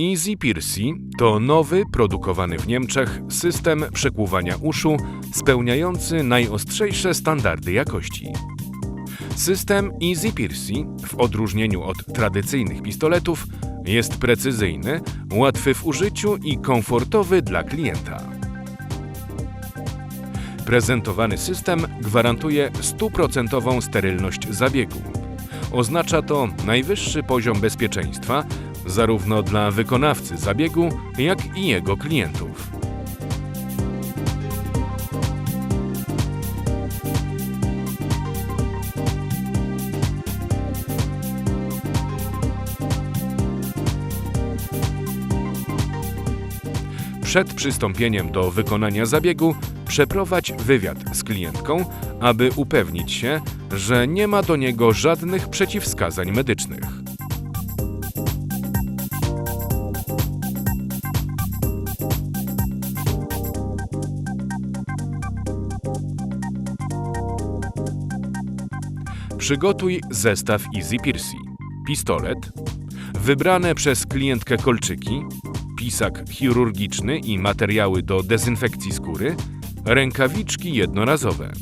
Easy Piercy to nowy, produkowany w Niemczech system przekłuwania uszu spełniający najostrzejsze standardy jakości. System Easy Piercy, w odróżnieniu od tradycyjnych pistoletów, jest precyzyjny, łatwy w użyciu i komfortowy dla klienta. Prezentowany system gwarantuje stuprocentową sterylność zabiegu. Oznacza to najwyższy poziom bezpieczeństwa zarówno dla wykonawcy zabiegu, jak i jego klientów. Przed przystąpieniem do wykonania zabiegu przeprowadź wywiad z klientką, aby upewnić się, że nie ma do niego żadnych przeciwwskazań medycznych. Przygotuj zestaw Easy Piercy, pistolet, wybrane przez klientkę kolczyki, pisak chirurgiczny i materiały do dezynfekcji skóry, rękawiczki jednorazowe.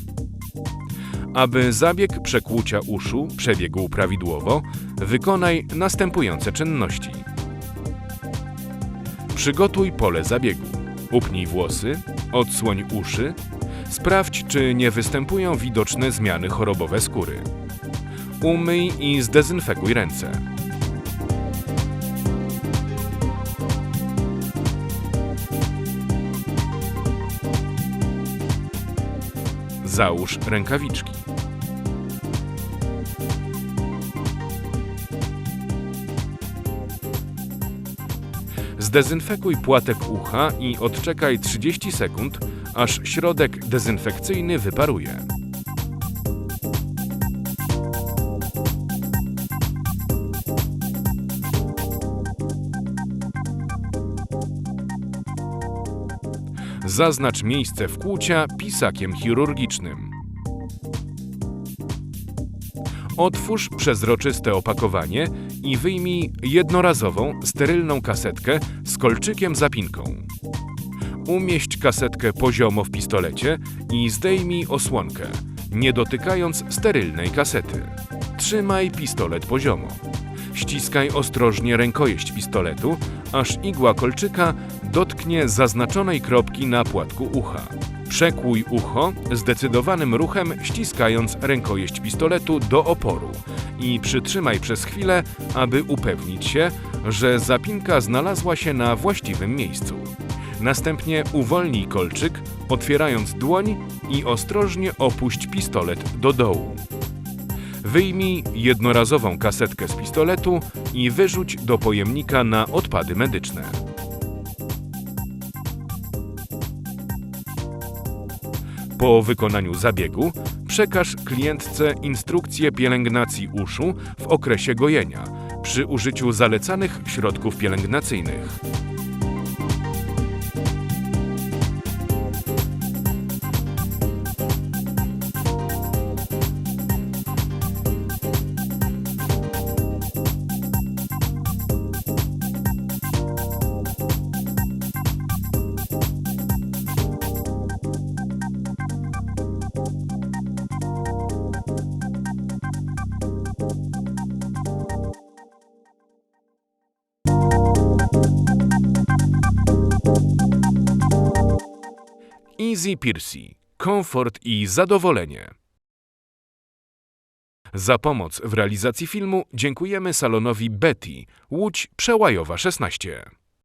Aby zabieg przekłucia uszu przebiegł prawidłowo, wykonaj następujące czynności. Przygotuj pole zabiegu. Upnij włosy, odsłoń uszy, sprawdź, czy nie występują widoczne zmiany chorobowe skóry. Umyj i zdezynfekuj ręce. Załóż rękawiczki. Zdezynfekuj płatek ucha i odczekaj 30 sekund, aż środek dezynfekcyjny wyparuje. Zaznacz miejsce wkłucia pisakiem chirurgicznym. Otwórz przezroczyste opakowanie i wyjmij jednorazową, sterylną kasetkę z kolczykiem zapinką. Umieść kasetkę poziomo w pistolecie i zdejmij osłonkę, nie dotykając sterylnej kasety. Trzymaj pistolet poziomo. Ściskaj ostrożnie rękojeść pistoletu, aż igła kolczyka dotknie zaznaczonej kropki na płatku ucha. Przekłuj ucho zdecydowanym ruchem ściskając rękojeść pistoletu do oporu i przytrzymaj przez chwilę, aby upewnić się, że zapinka znalazła się na właściwym miejscu. Następnie uwolnij kolczyk, otwierając dłoń i ostrożnie opuść pistolet do dołu. Wyjmij jednorazową kasetkę z pistoletu i wyrzuć do pojemnika na odpady medyczne. Po wykonaniu zabiegu przekaż klientce instrukcję pielęgnacji uszu w okresie gojenia przy użyciu zalecanych środków pielęgnacyjnych. Easy Piercy. Komfort i zadowolenie. Za pomoc w realizacji filmu dziękujemy salonowi Betty, Łódź Przełajowa 16.